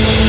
Thank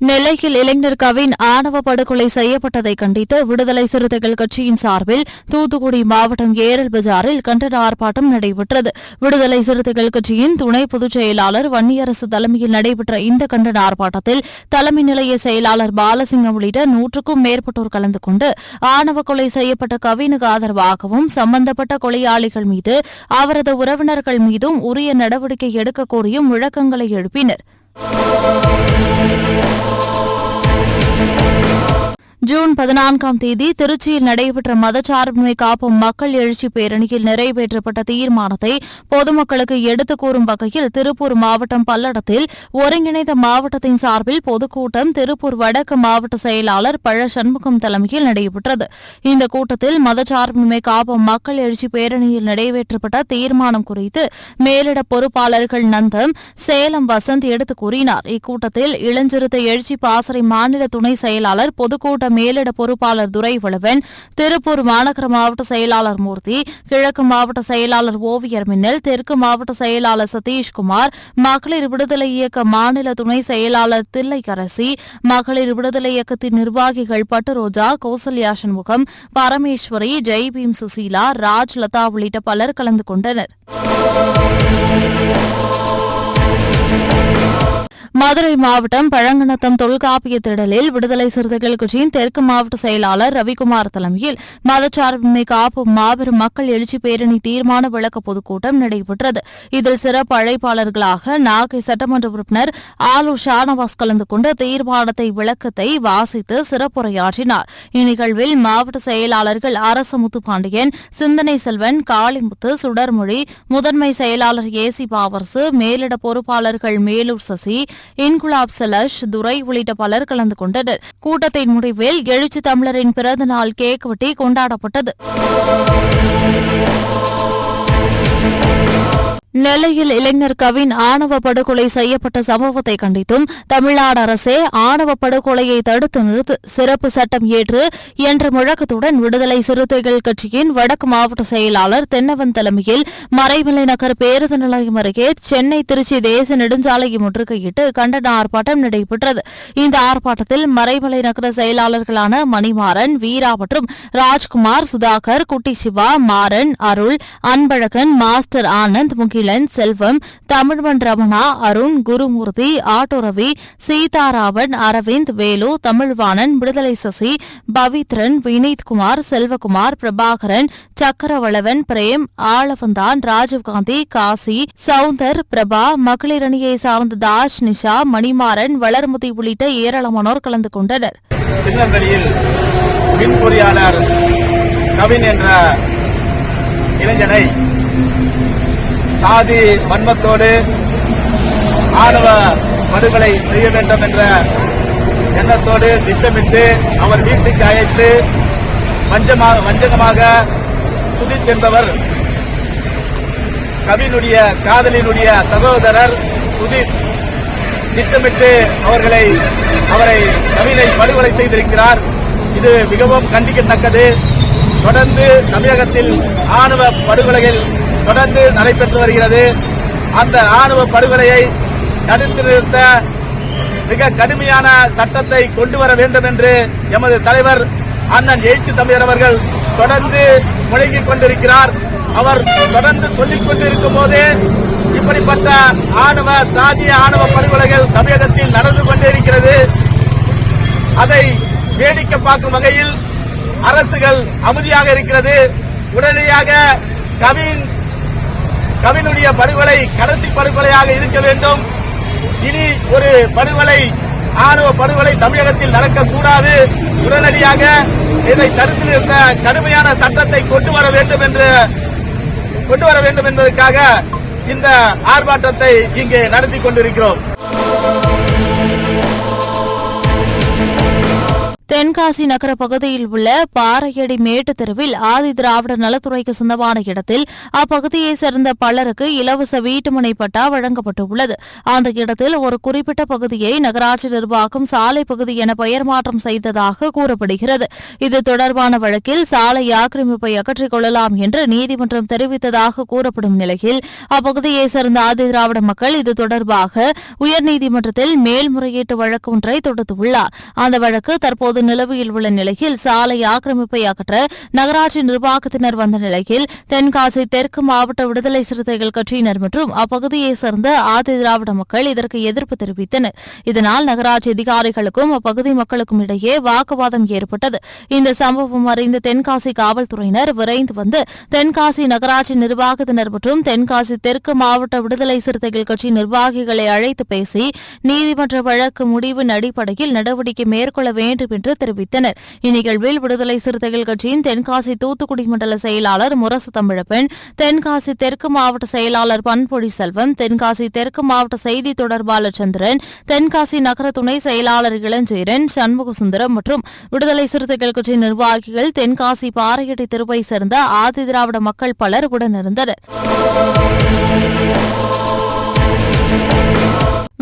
நெல்லையில் இளைஞர் கவின் ஆணவ படுகொலை செய்யப்பட்டதை கண்டித்து விடுதலை சிறுத்தைகள் கட்சியின் சார்பில் தூத்துக்குடி மாவட்டம் ஏரல் பஜாரில் கண்டன ஆர்ப்பாட்டம் நடைபெற்றது. விடுதலை சிறுத்தைகள் கட்சியின் துணை பொதுச் செயலாளர் வன்னியரசு தலைமையில் நடைபெற்ற இந்த கண்டன ஆர்ப்பாட்டத்தில் தலைமை நிலைய செயலாளர் பாலசிங்கம் உள்ளிட்ட நூற்றுக்கும் மேற்பட்டோர் கலந்து கொண்டு ஆணவ கொலை செய்யப்பட்ட கவினுக்கு ஆதரவாகவும் சம்பந்தப்பட்ட கொலையாளிகள் மீது அவரது உறவினர்கள் மீதும் உரிய நடவடிக்கை எடுக்க கோரியும் முழக்கங்களை எழுப்பினர். Oh, ஜூன் பதினான்காம் தேதி திருச்சியில் நடைபெற்ற மதச்சார்பின்மை காப்போம் மக்கள் எழுச்சி பேரணியில் நிறைவேற்றப்பட்ட தீர்மானத்தை பொதுமக்களுக்கு எடுத்துக் கூறும் வகையில் திருப்பூர் மாவட்டம் பல்லடத்தில் ஒருங்கிணைந்த மாவட்டத்தின் சார்பில் பொதுக்கூட்டம் திருப்பூர் வடக்கு மாவட்ட செயலாளர் பழ சண்முகம் தலைமையில் நடைபெற்றது. இந்த கூட்டத்தில் மதச்சார்பின்மை காப்போம் மக்கள் எழுச்சி பேரணியில் நிறைவேற்றப்பட்ட தீர்மானம் குறித்து மேலிட பொறுப்பாளர்கள் நந்தம் சேலம் வசந்த் எடுத்துக் கூறினார். இக்கூட்டத்தில் இளஞ்சிறுத்தை எழுச்சி பாசறை மாநில துணை செயலாளர் பொதுக்கூட்ட மேலிட பொறுப்பாளர் துரைவளவன் திருப்பூர் மாநகர மாவட்ட செயலாளர் மூர்த்தி கிழக்கு மாவட்ட செயலாளர் ஓவியர் மின்னல் தெற்கு மாவட்ட செயலாளர் சதீஷ்குமார் மகளிர் விடுதலை இயக்க மாநில துணை செயலாளர் தில்லைக்கரசி மகளிர் விடுதலை இயக்கத்தின் நிர்வாகிகள் பட்டுரோஜா கௌசல்யா சண்முகம் பரமேஸ்வரி ஜெய்பீம் சுசீலா ராஜ் லதா உள்ளிட்ட பலர் கலந்து கொண்டனர். மதுரை மாவட்டம் பழங்கநத்தம் தொல்காப்பிய திடலில் விடுதலை சிறுத்தைகள் கட்சியின் தெற்கு மாவட்ட செயலாளர் ரவிக்குமார் தலைமையில் மதச்சார்பின்மை காப்பு மாபெரும் மக்கள் எழுச்சி பேரணி தீர்மான விளக்க பொதுக்கூட்டம் நடைபெற்றது. இதில் சிறப்பு அழைப்பாளர்களாக நாகை சட்டமன்ற உறுப்பினர் ஆலு ஷானவாஸ் கலந்து கொண்டு தீர்மானத்தை விளக்கத்தை வாசித்து சிறப்புரையாற்றினார். இந்நிகழ்வில் மாவட்ட செயலாளர்கள் அரசு முத்துப்பாண்டியன் சிந்தனை செல்வன் காளிமுத்து சுடர்மொழி முதன்மை செயலாளர் ஏசி பாவர்சு மேலிட பொறுப்பாளர்கள் மேலூர் சசி இன்குலாப் சலஷ் துரை உள்ளிட்ட பலர் கலந்து கொண்டனர். கூட்டத்தின் முடிவில் எழுச்சி தமிழரின் பிறந்த நாள் கேக் வெட்டி கொண்டாடப்பட்டது. நெல்லையில் இளைஞர் கவின் ஆணவ படுகொலை செய்யப்பட்ட சம்பவத்தை கண்டித்தும் தமிழ்நாடு அரசே ஆணவ படுகொலையை தடுத்து நிறுத்து சிறப்பு சட்டம் ஏற்று என்ற முழக்கத்துடன் விடுதலை சிறுத்தைகள் கட்சியின் வடக்கு மாவட்ட செயலாளர் தென்னவன் தலைமையில் மறைமலை நகர் பேருந்து நிலையம் அருகே சென்னை திருச்சி தேசிய நெடுஞ்சாலையை முற்றுகையிட்டு கண்டன ஆர்ப்பாட்டம் நடைபெற்றது. இந்த ஆர்ப்பாட்டத்தில் மறைமலை நகர செயலாளர்களான மணிமாறன் வீரா மற்றும் ராஜ்குமார் சுதாகர் குட்டி சிவா மாறன் அருள் அன்பழகன் மாஸ்டர் ஆனந்த் முகிலன் செல்வம் தமிழ்வன் ரமணா அருண் குருமூர்த்தி ஆட்டோரவி சீதாராமன் அரவிந்த் வேலு தமிழ்வாணன் விடுதலை சசி பவித்ரன் வினீத்குமார் செல்வகுமார் பிரபாகரன் சக்கரவளவன் பிரேம் ஆளவந்தான் ராஜீவ்காந்தி காசி சவுந்தர் பிரபா மகளிர் அணியை சார்ந்த தாஷ் நிஷா மணிமாறன் வளர்முதி உள்ளிட்ட ஏராளமானோர் கலந்து கொண்டனர். திருநெல்வேலியில் மின் பொறியாளர் கவின் என்ற இளைஞனை சாதி வன்மத்தோடு ஆணவ படுகொலை செய்ய வேண்டும் என்ற எண்ணத்தோடு திட்டமிட்டு அவர் வீட்டுக்கு அழைத்து வஞ்சமாக வஞ்சகமாக சுதித் என்பவர் கவினுடைய காதலினுடைய சகோதரர் சுதித் திட்டமிட்டு அவர்களை அவரை கவினை படுகொலை செய்திருக்கிறார். இது மிகவும் கண்டிக்கத்தக்கது. தொடர்ந்து தமிழகத்தில் ஆணவ படுகொலைகள் தொடர்ந்து நடைபெற்று வருகிறது. அந்த ஆணவ படுகொலையை தடுத்து நிறுத்த மிக கடுமையான சட்டத்தை கொண்டு வர வேண்டும் என்று எமது தலைவர் அண்ணன் எழுச்சி தமிழர் அவர்கள் தொடர்ந்து முழங்கிக் கொண்டிருக்கிறார். அவர் தொடர்ந்து சொல்லிக் கொண்டிருக்கும் போதே இப்படிப்பட்ட ஆணவ சாதிய ஆணவ படுகொலைகள் தமிழகத்தில் நடந்து கொண்டிருக்கிறது அதை வேடிக்கை பார்க்கும் வகையில் அரசுகள் அமைதியாக இருக்கிறது. உடனடியாக கவின் கவினுடைய படுகொலை கடைசி படுகொலையாக இருக்க வேண்டும். இனி ஒரு படுகொலை ஆணவ படுகொலை தமிழகத்தில் நடக்கக்கூடாது. உடனடியாக இதை தடுத்து நிறுத்த கடுமையான சட்டத்தை கொண்டு வர வேண்டும் என்று கொண்டு வர வேண்டும் என்பதற்காக இந்த ஆர்ப்பாட்டத்தை இங்கே நடத்தி கொண்டிருக்கிறோம். தென்காசி நகர பகுதியில் உள்ள பாறையடி மேட்டு தெருவில் ஆதி திராவிட நலத்துறைக்கு சொந்தமான இடத்தில் அப்பகுதியைச் சேர்ந்த பலருக்கு இலவச வீட்டுமனை பட்டா வழங்கப்பட்டுள்ளது. அந்த இடத்தில் ஒரு குறிப்பிட்ட பகுதியை நகராட்சி நிர்வாகம் சாலை பகுதி என பெயர் மாற்றம் செய்ததாக கூறப்படுகிறது. இது தொடர்பான வழக்கில் சாலை ஆக்கிரமிப்பை அகற்றிக் கொள்ளலாம் என்று நீதிமன்றம் தெரிவித்ததாக கூறப்படும் நிலையில் அப்பகுதியைச் சேர்ந்த ஆதி திராவிட மக்கள் இது தொடர்பாக உயர்நீதிமன்றத்தில் மேல்முறையீட்டு வழக்கு ஒன்றை தொடுத்துள்ளார். அந்த வழக்கு தற்போது தற்போது நிலவையில் உள்ள நிலையில் சாலை ஆக்கிரமிப்பை அகற்ற நகராட்சி நிர்வாகத்தினர் வந்த நிலையில் தென்காசி தெற்கு மாவட்ட விடுதலை சிறுத்தைகள் கட்சியினர் மற்றும் அப்பகுதியைச் சேர்ந்த ஆதி திராவிட மக்கள் இதற்கு எதிர்ப்பு தெரிவித்தனர். இதனால் நகராட்சி அதிகாரிகளுக்கும் அப்பகுதி மக்களுக்கும் இடையே வாக்குவாதம் ஏற்பட்டது. இந்த சம்பவம் அறிந்த தென்காசி காவல்துறையினர் விரைந்து வந்து தென்காசி நகராட்சி நிர்வாகத்தினர் மற்றும் தென்காசி தெற்கு மாவட்ட விடுதலை சிறுத்தைகள் கட்சி நிர்வாகிகளை அழைத்து பேசி நீதிமன்ற வழக்கு முடிவின் அடிப்படையில் நடவடிக்கை மேற்கொள்ள வேண்டும் என்று தெரிவித்தனர். இந்நிகழ்வில் விடுதலை சிறுத்தைகள் கட்சியின் தென்காசி தூத்துக்குடி மண்டல செயலாளர் முரசு தமிழப்பெண் தென்காசி தெற்கு மாவட்ட செயலாளர் பண்பொழி செல்வம் தென்காசி தெற்கு மாவட்ட செய்தி தொடர்பாளர் சந்திரன் தென்காசி நகர துணை செயலாளர் இளஞ்சேரன் சண்முகசுந்தரம் மற்றும் விடுதலை சிறுத்தைகள் கட்சி நிர்வாகிகள் தென்காசி பாறையடி திருப்பை சேர்ந்த ஆதி திராவிட மக்கள் பலர் உடனிருந்தனர்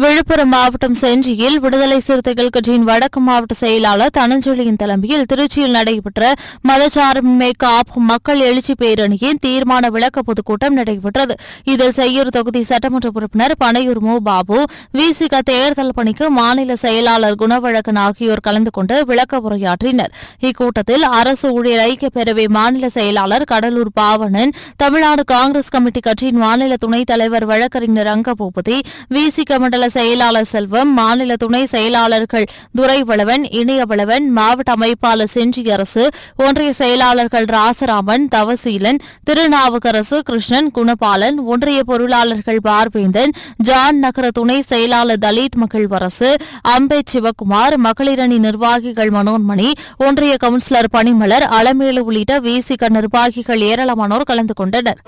விழுப்புரம் மாவட்டம் செஞ்சியில் விடுதலை சிறுத்தைகள் கட்சியின் வடக்கு மாவட்ட செயலாளர் தனஞ்செழியின் தலைமையில் திருச்சியில் நடைபெற்ற மதச்சார்பின்மை காப்பு மக்கள் எழுச்சி பேரணியின் தீர்மான விளக்க பொதுக்கூட்டம் நடைபெற்றது. இதில் செய்யூர் தொகுதி சட்டமன்ற உறுப்பினர் பனையூர் மு பாபு விசிக தேர்தல் பணிக்கு மாநில செயலாளர் குணவழக்கன் ஆகியோர் கலந்து கொண்டு விளக்க உரையாற்றினர். இக்கூட்டத்தில் அரசு ஊழியர் ஐக்கிய பேரவை மாநில செயலாளர் கடலூர் பாவணன் தமிழ்நாடு காங்கிரஸ் கமிட்டி கட்சியின் மாநில துணைத் தலைவர் வழக்கறிஞர் ரங்கபூபதி விசிக மண்டல செயலாளர் செல்வம் மாநில துணை செயலாளர்கள் துரைவளவன் இணையவளவன் மாவட்ட அமைப்பாளர் செஞ்சி அரசு ஒன்றிய செயலாளர்கள் ராசராமன் தவசீலன் திருநாவுக்கரசு கிருஷ்ணன் குணபாலன் ஒன்றிய பொருளாளர்கள் பார்வேந்தன் ஜான் நகர துணை செயலாளர் தலித் மகிழ்வரசு அம்பே சிவக்குமார் மகளிரணி நிர்வாகிகள் மனோன்மணி ஒன்றிய கவுன்சிலர் பணிமலர் அலமேலு உள்ளிட்ட விசிக நிர்வாகிகள் ஏராளமானோர் கலந்து கொண்டனர்.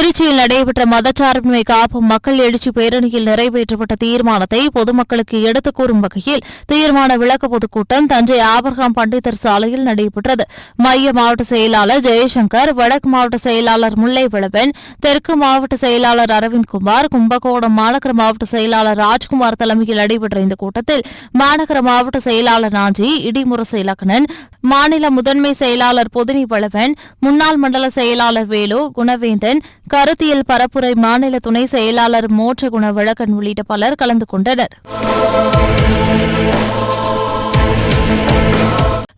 திருச்சியில் நடைபெற்ற மதச்சார்பின்மை காப்பும் மக்கள் எழுச்சி பேரணியில் நிறைவேற்றப்பட்ட தீர்மானத்தை பொதுமக்களுக்கு எடுத்துக் கூறும் வகையில் தீர்மான விளக்க பொதுக்கூட்டம் தஞ்சை ஆபர்காம் பண்டிதர் சாலையில் நடைபெற்றது. மைய மாவட்ட செயலாளர் ஜெயசங்கர் வடக்கு மாவட்ட செயலாளர் முல்லை விளவன் தெற்கு மாவட்ட செயலாளர் அரவிந்த்குமார் கும்பகோணம் மாநகர மாவட்ட செயலாளர் ராஜ்குமார் தலைமையில் நடைபெற்ற இந்த கூட்டத்தில் மாநகர மாவட்ட செயலாளர் நாஞ்சி இடிமுரசு இலக்கணன் மாநில முதன்மை செயலாளர் பொதினி வளவன் முன்னாள் மண்டல செயலாளர் வேலு குணவேந்தன் கருத்தியல் பரப்புரை மாநில துணை செயலாளர் மோட்ச விளக்கன் உள்ளிட்ட பலர் கலந்து கொண்டனர்.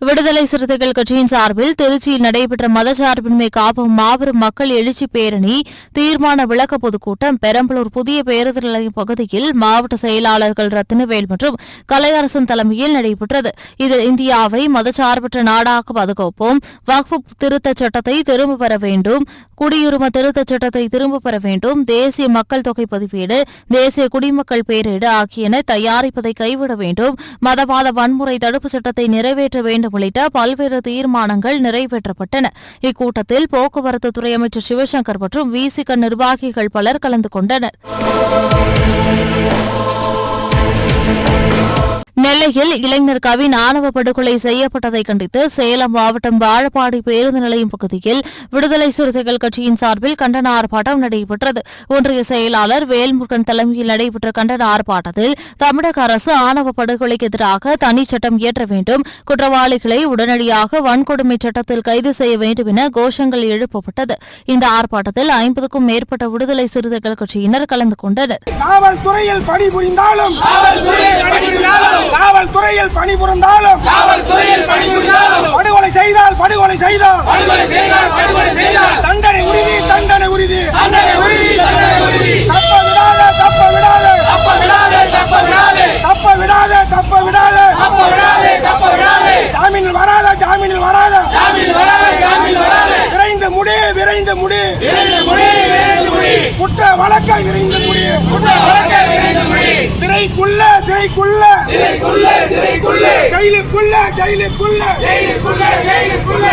விடுதலை சிறுத்தைகள் கட்சியின் சார்பில் திருச்சியில் நடைபெற்ற மதச்சார்பின்மை காப்பும் மாபெரும் மக்கள் எழுச்சி பேரணி தீர்மான விளக்க பொதுக்கூட்டம் பெரம்பலூர் புதிய பேருந்து நிலையம் பகுதியில் மாவட்ட செயலாளர்கள் ரத்தினவேல் மற்றும் கலையரசன் தலைமையில் நடைபெற்றது. இதில் இந்தியாவை மதச்சார்பற்ற நாடாக பாதுகாப்போம் வக்ஃபு திருத்த சட்டத்தை திரும்ப பெற வேண்டும். குடியுரிமை திருத்தச் சட்டத்தை திரும்ப பெற வேண்டும். தேசிய மக்கள் தொகை பதிவேடு தேசிய குடிமக்கள் பேரீடு ஆகியன தயாரிப்பதை கைவிட வேண்டும். மதவாத வன்முறை தடுப்பு சட்டத்தை நிறைவேற்ற வேண்டும் உள்ளிட்ட பல்வேறு தீர்மானங்கள் நிறைவேற்றப்பட்டன. இக்கூட்டத்தில் போக்குவரத்து துறை அமைச்சர் சிவசங்கர் மற்றும் விசிக நிர்வாகிகள் பலர் கலந்து கொண்டனர். நெல்லையில் இளைஞர் கவின் ஆணவ படுகொலை செய்யப்பட்டதை கண்டித்து சேலம் மாவட்டம் வாழப்பாடி பேருந்து நிலையம் பகுதியில் விடுதலை சிறுத்தைகள் கட்சியின் சார்பில் கண்டன ஆர்ப்பாட்டம் நடைபெற்றது. ஒன்றிய செயலாளர் வேல்முருகன் தலைமையில் நடைபெற்ற கண்டன ஆர்ப்பாட்டத்தில் தமிழக அரசு ஆணவ படுகொலைக்கு எதிராக தனி சட்டம் இயற்ற வேண்டும் குற்றவாளிகளை உடனடியாக வன்கொடுமை சட்டத்தில் கைது செய்ய வேண்டும் என கோஷங்கள் எழுப்பப்பட்டது. இந்த ஆர்ப்பாட்டத்தில் ஐம்பதுக்கும் மேற்பட்ட விடுதலை சிறுத்தைகள் கட்சியினர் கலந்து கொண்டனர். காவல்துறையில் பணிபுரிந்தாலும் காவல்துறையில் பணிபுரிந்தாலும் படுகொலை செய்தால் படுகொலை செய்தால் படுகொலை செய்தால் படுகொலை செய்தால் தண்டனை உறுதி தண்டனை உறுதி. தண்டனை உறுதி தண்டனை உறுதி. தப்ப விடாத தப்ப விடாத. தப்ப விடாதே தப்ப விடாதே. தப்ப விடாத தப்ப விடாத. தப்ப விடாதே தப்ப விடாதே. ஜாமீனில் வராத ஜாமீனில் வராத. ஜாமீன் வராதே ஜாமீன் வராதே. விரைந்து முடி விரைந்து முடி விரைந்து முடி. விரைந்து முடி. குற்ற வழக்கை விரைந்து முடி குற்ற வழக்கை விரைந்து முடி சிறைக்குள்ள சிறைக்குள்ள. சிறைக்குள்ளே சிறைக்குள்ளே. ஜெயிலுக்குள்ள ஜெயிலுக்குள்ள. ஜெயிலுக்குள்ளே ஜெயிலுக்குள்ளே.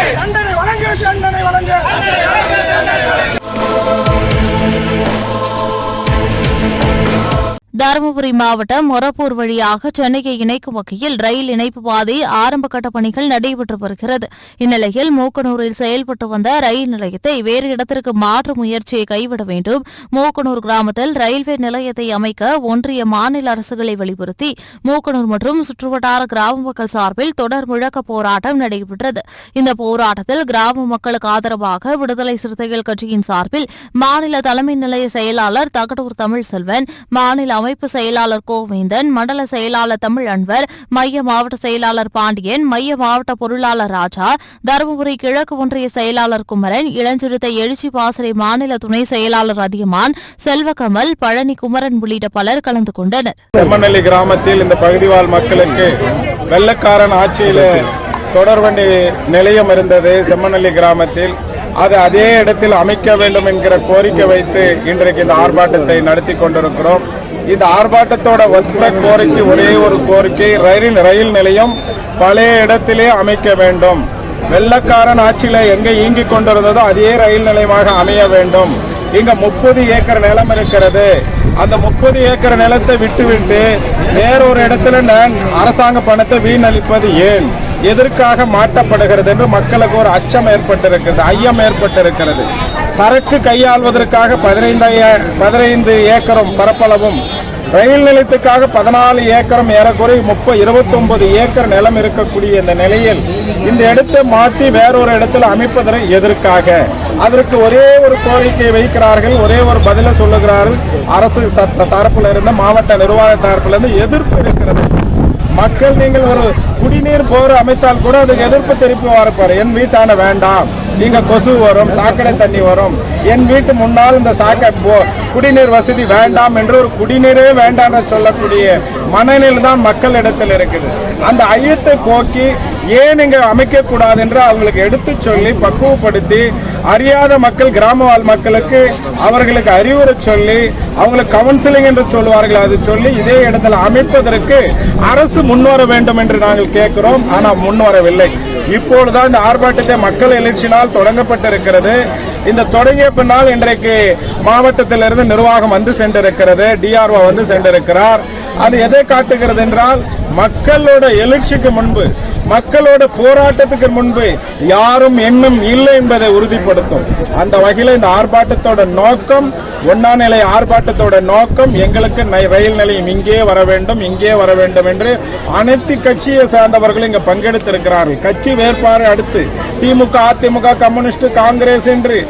தருமபுரி மாவட்டம் மொரப்பூர் வழியாக சென்னையை இணைக்கும் வகையில் ரயில் இணைப்பு பாதை ஆரம்ப கட்ட பணிகள் நடைபெற்று வருகிறது. இந்நிலையில் மூக்கனூரில் செயல்பட்டு வந்த ரயில் நிலையத்தை வேறு இடத்திற்கு மாற்றும் முயற்சியை கைவிட வேண்டும். மூக்கனூர் கிராமத்தில் ரயில்வே நிலையத்தை அமைக்க ஒன்றிய மாநில அரசுகளை வலியுறுத்தி மூக்கனூர் மற்றும் சுற்றுவட்டார கிராம மக்கள் சார்பில் தொடர் முழக்க போராட்டம் நடைபெற்றது. இந்த போராட்டத்தில் கிராம மக்களுக்கு ஆதரவாக விடுதலை சிறுத்தைகள் கட்சியின் சார்பில் மாநில தலைமை நிலைய செயலாளர் தகடூர் தமிழ்செல்வன் மாநில அமைப்பு செயலாளர் கோவிந்தன் மண்டல செயலாளர் தமிழ் அன்வர் மைய மாவட்ட செயலாளர் பாண்டியன் மைய மாவட்ட பொருளாளர் ராஜா தருமபுரி கிழக்கு ஒன்றிய செயலாளர் குமரன் இளஞ்சிறுத்தை எழுச்சி பாசறை மாநில துணை செயலாளர் அதியமான் செல்வகமல் பழனி குமரன் உள்ளிட்ட பலர் கலந்து கொண்டனர். செம்மநெல்லி கிராமத்தில் இந்த பகுதிவாழ் மக்களுக்கு வெள்ளக்காரன் ஆட்சியில் தொடர்வண்டி நிலையம் இருந்தது செம்மநெல்லி கிராமத்தில். அது அதே இடத்தில் அமைக்க வேண்டும் என்கிற கோரிக்கை வைத்து இன்றைக்கு இந்த ஆர்ப்பாட்டத்தை நடத்தி கொண்டிருக்கிறோம். இந்த ஆர்ப்பாட்டத்தோட ஒத்த கோரிக்கை ஒரே ஒரு கோரிக்கை ரயில் ரயில் நிலையம் பழைய இடத்திலே அமைக்க வேண்டும். வெள்ளக்காரன் ஆட்சியில் எங்கே இயங்கி கொண்டிருந்ததோ அதே ரயில் நிலையமாக அமைய வேண்டும். இங்க முப்பது ஏக்கர் நிலம் இருக்கிறது. அந்த முப்பது ஏக்கர் நிலத்தை விட்டுவிட்டு வேறொரு இடத்துல நான் அரசாங்க பணத்தை வீணளிப்பது ஏன்? எதற்காக மாட்டப்படுகிறது என்று மக்களுக்கு ஒரு அச்சம் ஏற்பட்டிருக்கிறது ஐயம் ஏற்பட்டிருக்கிறது. சரக்கு கையாள்வதற்காக பதினைந்து பதினைந்து ஏக்கரும் பரப்பளவும் ரயில் நிலையத்துக்காக பதினாலு ஏக்கரும் ஏறக்குறை முப்பது இருபத்தொன்பது ஏக்கர் நிலம் இருக்கக்கூடிய இந்த நிலையில் இந்த இடத்தை மாற்றி வேறொரு இடத்துல அமைப்பதற்கு எதற்காக? அதற்கு ஒரே ஒரு கோரிக்கை வைக்கிறார்கள். ஒரே ஒரு பதிலை சொல்லுகிறார்கள். அரசு சட்ட இருந்து மாவட்ட நிர்வாக தரப்புல இருந்து எதிர்ப்பு இருக்கிறது. மக்கள் நீங்கள் ஒரு குடிநீர் போர் அமைத்தால் கூட அதுக்கு எதிர்ப்பு தெரிவிப்பு வரப்பாரு என் வீட்டான வேண்டாம். இங்கே கொசு வரும் சாக்கடை தண்ணி வரும். என் வீட்டு முன்னால் இந்த சாக்கடை போ- குடிநீர் வசதி வேண்டாம் என்று ஒரு குடிநீரே வேண்டாம் என்று சொல்லக்கூடிய மனநிலை தான் மக்கள் இடத்தில் இருக்குது. அந்த ஐயத்தை போக்கி ஏன் இங்கே அமைக்கக்கூடாது என்று அவங்களுக்கு எடுத்து சொல்லி பக்குவப்படுத்தி அறியாத மக்கள் கிராம வாழ் மக்களுக்கு அவர்களுக்கு அறிவுரை சொல்லி அவங்களுக்கு கவுன்சிலிங் என்று சொல்லுவார்கள் அது சொல்லி இதே இடத்துல அமைப்பதற்கு அரசு முன்வர வேண்டும் என்று நாங்கள் கேட்கிறோம். ஆனால் முன்வரவில்லை. இப்பொழுதுதான் இந்த ஆர்ப்பாட்டத்தை மக்கள் எழுச்சினால் தொடங்கப்பட்டிருக்கிறது. இந்த தொடங்கிய பின்னால் இன்றைக்கு மாவட்டத்திலிருந்து நிர்வாகம் வந்து சென்றிருக்கிறது. டிஆர்ஓ வந்து சென்றிருக்கிறார். அது எதை காட்டுகிறது என்றால் மக்களோட எழுச்சிக்கு முன்பு மக்களோட போராட்டத்துக்கு முன்பு யாரும் எண்ணம் இல்லை என்பதை உறுதிப்படுத்தும். அந்த வகையில் இந்த ஆர்ப்பாட்டத்தோட நோக்கம் ஒன்னா நிலை ஆர்ப்பாட்டத்தோட நோக்கம் எங்களுக்கு நை- ரயில் நிலையம் இங்கே வர வேண்டும் இங்கே வர வேண்டும் என்று அனைத்து கட்சியை சார்ந்தவர்கள் இங்கு பங்கெடுத்திருக்கிறார்கள். கட்சி வேறுபாடு அடுத்து திமுக அதிமுக கம்யூனிஸ்ட் காங்கிரஸ் என்று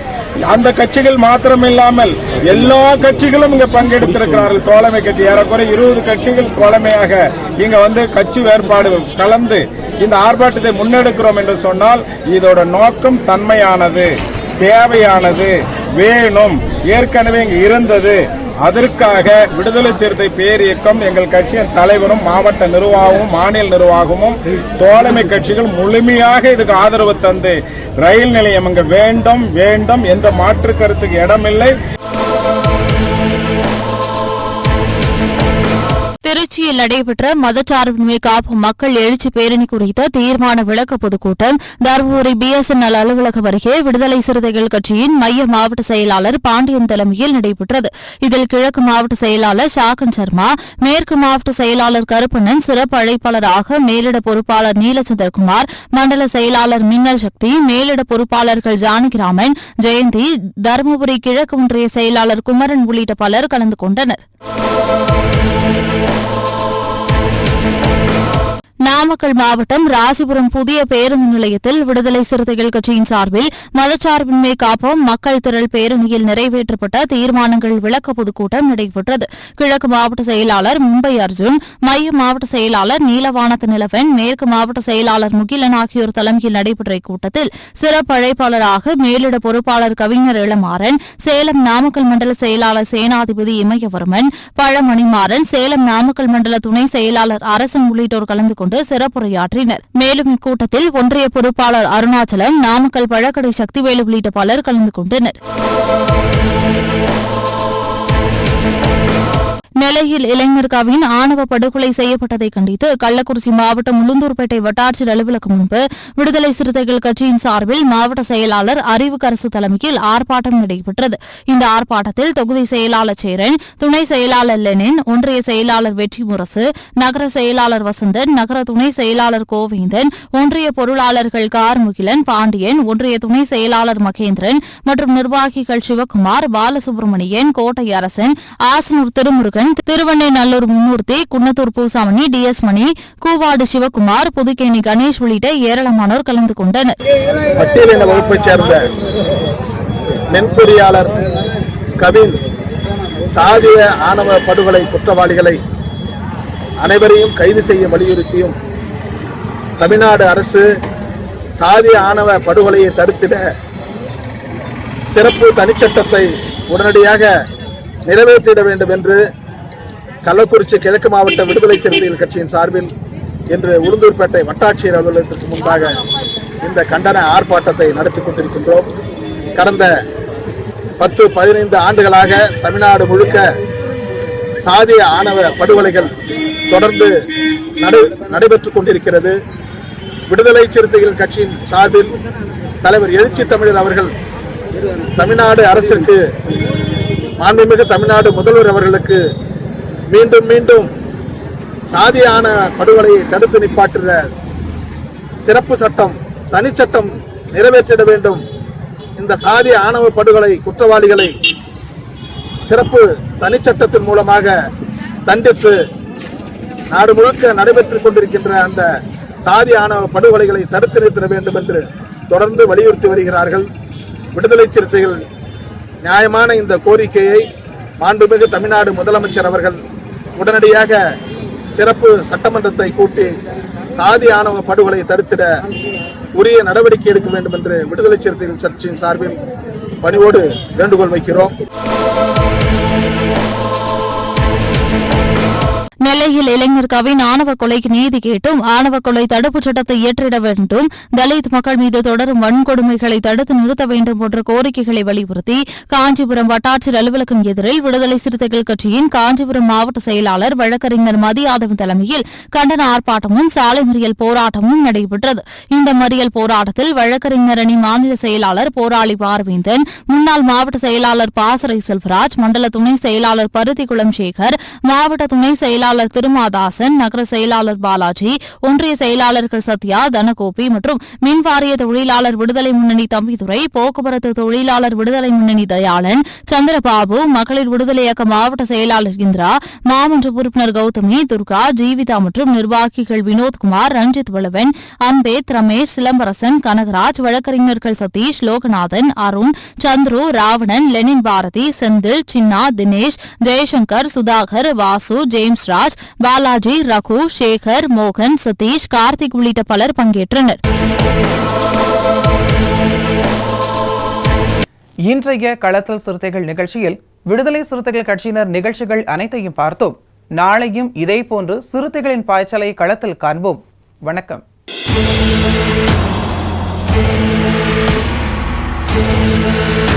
அந்த கட்சிகள் மாத்திரமில்லாமல் எல்லா கட்சிகளும் இங்க பங்கெடுத்திருக்கிறார்கள். தோழமை கட்சி ஏறக்குறைய இருபது கட்சிகள் தோழமையாக இங்க வந்து கட்சி வேறுபாடு கலந்து இந்த ஆர்ப்பாட்டத்தை முன்னெடுக்கிறோம் என்று சொன்னால் இதோட நோக்கம் தன்மையானது தேவையானது வேணும். ஏற்கனவே இங்கு இருந்தது. அதற்காக விடுதலை சிறுத்தை பேரியக்கம் எங்கள் கட்சியின் தலைவரும் மாவட்ட நிர்வாகமும் மாநில நிர்வாகமும் தோழமை கட்சிகள் முழுமையாக இதுக்கு ஆதரவு தந்து ரயில் நிலையம் இங்கு வேண்டும் வேண்டும் என்ற மாற்று கருத்துக்கு இடமில்லை. திருச்சியில் நடைபெற்ற மதச்சார்பின்மை காப்பு மக்கள் எழுச்சி பேரணி குறித்த தீர்மான விளக்க பொதுக்கூட்டம் தருமபுரி பிஎஸ்என்எல் அலுவலகம் அருகே விடுதலை சிறுத்தைகள் கட்சியின் மைய மாவட்ட செயலாளர் பாண்டியன் தலைமையில் நடைபெற்றது. இதில் கிழக்கு மாவட்ட செயலாளர் ஷாகன் சர்மா மேற்கு மாவட்ட செயலாளர் கருப்பண்ணன் சிறப்பு அழைப்பாளராக மேலிட பொறுப்பாளர் நீலச்சந்திரகுமார் மண்டல செயலாளர் மின்னல் சக்தி மேலிட பொறுப்பாளர்கள் ஜானகிராமன் ஜெயந்தி தருமபுரி கிழக்கு ஒன்றிய செயலாளர் குமரன் உள்ளிட்ட பலர் கலந்து கொண்டனர் நாமக்கல் மாவட்டம் ராசிபுரம் புதிய பேருந்து நிலையத்தில் விடுதலை சிறுத்தைகள் கட்சியின் சார்பில் மதச்சார்பின்மை காப்போம் மக்கள் திரள் பேரணியில் நிறைவேற்றப்பட்ட தீர்மானங்கள் விளக்க பொதுக்கூட்டம் நடைபெற்றது. கிழக்கு மாவட்ட செயலாளர் மும்பை அர்ஜுன் மைய மாவட்ட செயலாளர் நீலவானத்து நிலவன் மேற்கு மாவட்ட செயலாளர் முகிலன் ஆகியோர் தலைமையில் நடைபெற்ற இக்கூட்டத்தில் சிறப்பு அழைப்பாளராக மேலிட பொறுப்பாளர் கவிஞர் இளமாறன் சேலம் நாமக்கல் மண்டல செயலாளர் சேனாதிபதி இமயவர்மன் பழமணிமாறன் சேலம் நாமக்கல் மண்டல துணை செயலாளர் அரசன் உள்ளிட்டோர் கலந்து கொண்டு சிறப்புரையாற்றினர். மேலும் இக்கூட்டத்தில் ஒன்றிய பொறுப்பாளர் அருணாச்சலம் நாமக்கல் பழக்கடை சக்திவேலு உள்ளிட்ட பலர் கலந்து கொண்டனர். நெல்லையில் இளைஞர் கவின் ஆணவ படுகொலை செய்யப்பட்டதை கண்டித்து கள்ளக்குறிச்சி மாவட்டம் உளுந்தூர்பேட்டை வட்டாட்சியர் அலுவலகம் முன்பு விடுதலை சிறுத்தைகள் கட்சியின் சார்பில் மாவட்ட செயலாளர் அறிவுக்கரசு தலைமையில் ஆர்ப்பாட்டம் நடைபெற்றது. இந்த ஆர்ப்பாட்டத்தில் தொகுதி செயலாளர் சேரன் துணை செயலாளர் லெனின் ஒன்றிய செயலாளர் வெற்றி முரசு நகர செயலாளர் வசந்தன் நகர துணை செயலாளர் கோவிந்தன் ஒன்றிய பொருளாளர்கள் கார்முகிலன் பாண்டியன் ஒன்றிய துணை செயலாளர் மகேந்திரன் மற்றும் நிர்வாகிகள் சிவக்குமார் பாலசுப்ரமணியன் கோட்டை அரசன் ஆசனூர் திருமுருகன் திருவண்ணைநல்லூர் மும்மூர்த்தி குன்னத்தூர் பூசாமணி டி எஸ் மணி கூவாடு சிவகுமார் புதுக்கேணி கணேஷ் உள்ளிட்ட ஏராளமானோர் கலந்து கொண்டனர். பட்டியலின வகுப்பைச் சேர்ந்த மென்பொறியாளர் கவின் சாதிய ஆணவ படுகொலை குற்றவாளிகளை அனைவரையும் கைது செய்ய வலியுறுத்தியும் தமிழ்நாடு அரசு சாதிய ஆணவ படுகொலையை தடுத்திட சிறப்பு தனிச்சட்டத்தை உடனடியாக நிறைவேற்றிட வேண்டும் என்று கள்ளக்குறிச்சி கிழக்கு மாவட்ட விடுதலை சிறுத்தைகள் கட்சியின் சார்பில் இன்று உளுந்தூர்பேட்டை வட்டாட்சியர் அலுவலகத்திற்கு முன்பாக இந்த கண்டன ஆர்ப்பாட்டத்தை நடத்தி கொண்டிருக்கின்றோம். கடந்த பத்து பதினைந்து ஆண்டுகளாக தமிழ்நாடு முழுக்க சாதிய ஆணவ படுகொலைகள் தொடர்ந்து நடு நடைபெற்றுக் கொண்டிருக்கிறது. விடுதலை சிறுத்தைகள் கட்சியின் சார்பில் தலைவர் எழுச்சி தமிழர் அவர்கள் தமிழ்நாடு அரசுக்கு மாண்புமிகு தமிழ்நாடு முதல்வர் அவர்களுக்கு மீண்டும் மீண்டும் சாதியான படுகொலையை தடுத்து நிப்பாட்டுற சிறப்பு சட்டம் தனிச்சட்டம் நிறைவேற்றிட வேண்டும். இந்த சாதி ஆணவ படுகொலை குற்றவாளிகளை சிறப்பு தனிச்சட்டத்தின் மூலமாக தண்டித்து நாடு முழுக்க நடைபெற்றுக் கொண்டிருக்கின்ற அந்த சாதி ஆணவ படுகொலைகளை தடுத்து நிறுத்திட வேண்டும் என்று தொடர்ந்து வலியுறுத்தி வருகிறார்கள். விடுதலை சிறுத்தைகள் நியாயமான இந்த கோரிக்கையை மாண்புமிகு தமிழ்நாடு முதலமைச்சர் அவர்கள் உடனடியாக சிறப்பு சட்டமன்றத்தை கூட்டி சாதி ஆணவ படுகொலை தடுத்திட உரிய நடவடிக்கை எடுக்க வேண்டும் என்று விடுதலை சிறுத்தைகள் கட்சியின் சார்பில் பணிவோடு வேண்டுகோள் வைக்கிறோம். நெல்லையில் இளைஞர் கவின் ஆணவ கொலைக்கு நீதி கேட்டும். ஆணவ கொலை தடுப்புச் சட்டத்தை இயற்றிட வேண்டும். தலித் மக்கள் மீது தொடரும் வன்கொடுமைகளை தடுத்து நிறுத்த வேண்டும் போன்ற கோரிக்கைகளை வலியுறுத்தி காஞ்சிபுரம் வட்டாட்சியர் அலுவலகம் எதிரில் விடுதலை சிறுத்தைகள் கட்சியின் காஞ்சிபுரம் மாவட்ட செயலாளர் வழக்கறிஞர் மதியாதவன் தலைமையில் கண்டன ஆர்ப்பாட்டமும் சாலை மறியல் போராட்டமும் நடைபெற்றது. இந்த மறியல் போராட்டத்தில் வழக்கறிஞர் அணி மாநில செயலாளர் போராளி பார்வேந்தன் முன்னாள் மாவட்ட செயலாளர் பாசறை செல்வராஜ் மண்டல துணை செயலாளர் பருத்திக்குளம் சேகர் மாவட்ட துணை செயலாளர் திருமாதாசன் நகர செயலாளர் பாலாஜி ஒன்றிய செயலாளர்கள் சத்யா தனகோபி மற்றும் மின்வாரிய தொழிலாளர் விடுதலை முன்னணி தம்பிதுரை போக்குவரத்து தொழிலாளர் விடுதலை முன்னணி தயாளன் சந்திரபாபு மகளிர் விடுதலை இயக்க மாவட்ட செயலாளர் இந்திரா மாமன்ற உறுப்பினர் கௌதமி துர்கா ஜீவிதா மற்றும் நிர்வாகிகள் வினோத்குமார் ரஞ்சித் வளவன் அம்பேத் ரமேஷ் சிலம்பரசன் கனகராஜ் வழக்கறிஞர்கள் சதீஷ் லோகநாதன் அருண் சந்துரு ராவணன் லெனின் பாரதி செந்தில் சின்னா தினேஷ் ஜெயசங்கர் சுதாகர் வாசு ஜேம்ஸ் ராஜ் பாலாஜி ரகு சேகர் மோகன் சதீஷ் கார்த்திக் உள்ளிட்ட பலர் பங்கேற்றனர். இன்றைய களத்தல் சிறுத்தைகள் நிகழ்ச்சியில் விடுதலை சிறுத்தைகள் கட்சியினர் நிகழ்ச்சிகள் அனைத்தையும் பார்த்தோம். நாளையும் இதேபோன்று சிறுத்தைகளின் பாய்ச்சலை களத்தில் காண்போம். வணக்கம். Thank you.